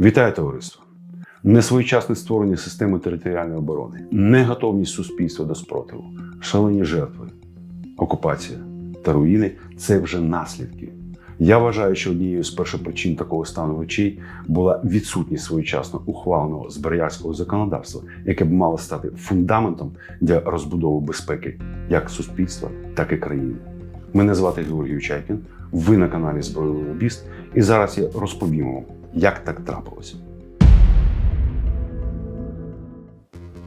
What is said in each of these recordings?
Вітаю товариство! Несвоєчасне створення системи територіальної оборони, неготовність суспільства до спротиву, шалені жертви, окупація та руїни це вже наслідки. Я вважаю, що однією з першопричин такого стану речей була відсутність своєчасно ухваленого зброярського законодавства, яке б мало стати фундаментом для розбудови безпеки як суспільства, так і країни. Мене звати Георгій Чайкін. Ви на каналі Збройовий Лобіст, і зараз я розповім вам, як так трапилося.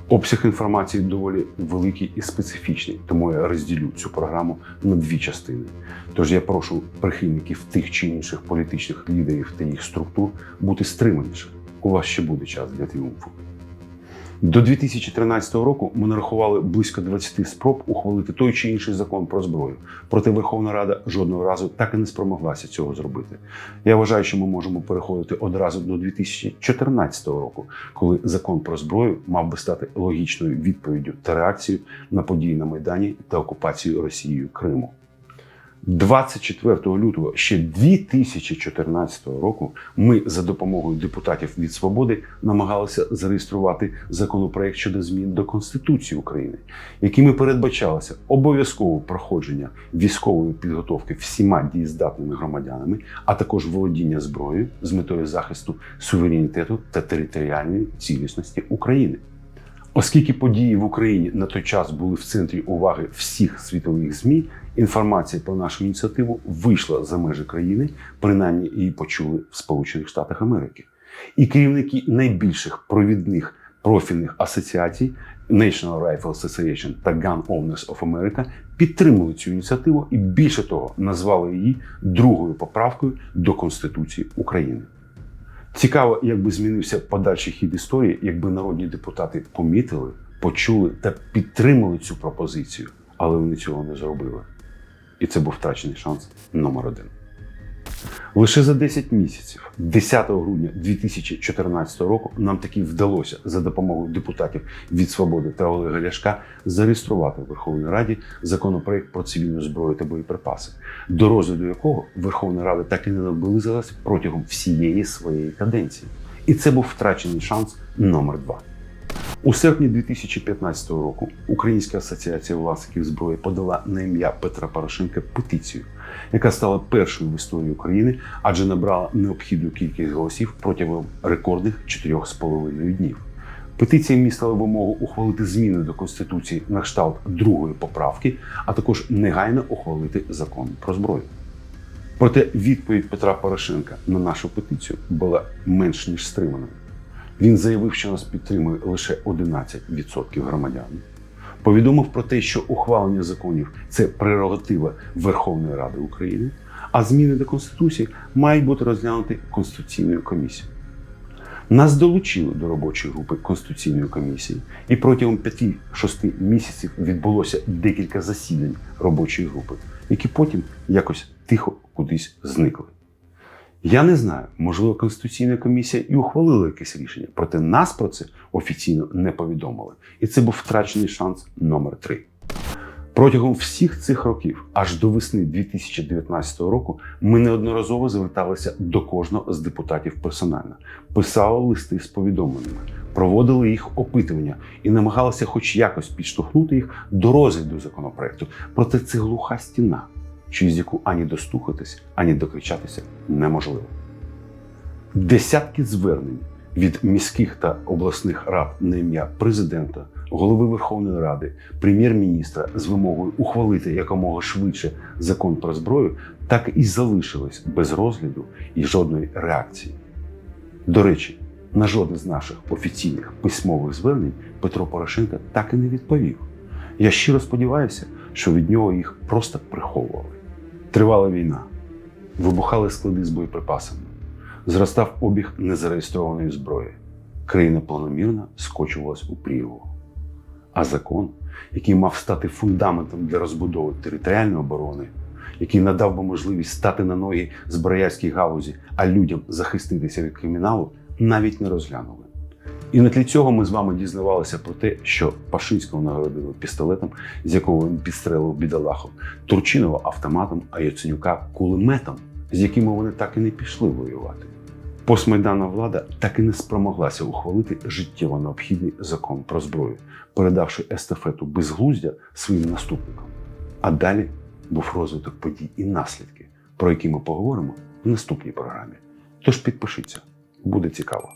Обсяг інформації доволі великий і специфічний, тому я розділю цю програму на дві частини. Тож я прошу прихильників тих чи інших політичних лідерів та їх структур бути стриманіше. У вас ще буде час для тріумфу. До 2013 року ми нарахували близько 20 спроб ухвалити той чи інший закон про зброю. Проте Верховна Рада жодного разу так і не спромоглася цього зробити. Я вважаю, що ми можемо переходити одразу до 2014 року, коли закон про зброю мав би стати логічною відповіддю та реакцією на події на Майдані та окупацію Росією Криму. 24 лютого ще 2014 року ми за допомогою депутатів від свободи намагалися зареєструвати законопроект щодо змін до Конституції України, якими передбачалося обов'язкове проходження військової підготовки всіма дієздатними громадянами, а також володіння зброєю з метою захисту суверенітету та територіальної цілісності України. Оскільки події в Україні на той час були в центрі уваги всіх світових ЗМІ, інформація про нашу ініціативу вийшла за межі країни, принаймні її почули в Сполучених Штатах Америки. І керівники найбільших провідних профільних асоціацій National Rifle Association та Gun Owners of America підтримали цю ініціативу і більше того назвали її другою поправкою до Конституції України. Цікаво, як би змінився подальший хід історії, якби народні депутати помітили, почули та підтримали цю пропозицію, але вони цього не зробили. І це був втрачений шанс номер один. Лише за 10 місяців, 10 грудня 2014 року, нам таки вдалося за допомогою депутатів від свободи та Олега Ляшка зареєструвати в Верховній Раді законопроект про цивільну зброю та боєприпаси, до розгляду якого Верховна Рада так і не наблизилась протягом всієї своєї каденції. І це був втрачений шанс номер два. У серпні 2015 року Українська асоціація власників зброї подала на ім'я Петра Порошенка петицію, яка стала першою в історії України, адже набрала необхідну кількість голосів протягом рекордних 4,5 днів. Петиція містила вимогу ухвалити зміни до конституції на кшталт другої поправки, а також негайно ухвалити закон про зброю. Проте відповідь Петра Порошенка на нашу петицію була менш ніж стриманою. Він заявив, що нас підтримує лише 11% громадян. Повідомив про те, що ухвалення законів це прерогатива Верховної Ради України, а зміни до Конституції мають бути розглянуті Конституційною комісією. Нас долучили до робочої групи Конституційної комісії, і протягом 5-6 місяців відбулося декілька засідань робочої групи, які потім якось тихо кудись зникли. Я не знаю, можливо, Конституційна комісія і ухвалила якесь рішення, проте нас про це офіційно не повідомили. І це був втрачений шанс номер 3 Протягом всіх цих років, аж до весни 2019 року, ми неодноразово зверталися до кожного з депутатів персонально, писали листи з повідомленнями, проводили їх опитування і намагалися, хоч якось підштовхнути їх до розгляду законопроекту. Проте це глуха стіна через яку ані достухатись, ані докричатися неможливо. Десятки звернень від міських та обласних рад на ім'я президента, голови Верховної Ради, прем'єр-міністра з вимогою ухвалити якомога швидше закон про зброю, так і залишились без розгляду і жодної реакції. До речі, на жодне з наших офіційних письмових звернень Петро Порошенко так і не відповів. Я щиро сподіваюся, що від нього їх просто приховували. Тривала війна, вибухали склади з боєприпасами, зростав обіг незареєстрованої зброї. Країна планомірно скочувалась у прірву. А закон, який мав стати фундаментом для розбудови територіальної оборони, який надав би можливість стати на ноги зброярській галузі, а людям захиститися від криміналу, навіть не розглянули. І на тлі цього ми з вами дізнавалися про те, що Пашинського нагородили пістолетом, з якого він підстрелив бідолаху, Турчинова автоматом, а Яценюка кулеметом, з якими вони так і не пішли воювати. Постмайданна влада так і не спромоглася ухвалити життєво необхідний закон про зброю, передавши естафету безглуздя своїм наступникам. А далі був розвиток подій і наслідки, про які ми поговоримо в наступній програмі. Тож підпишіться, буде цікаво.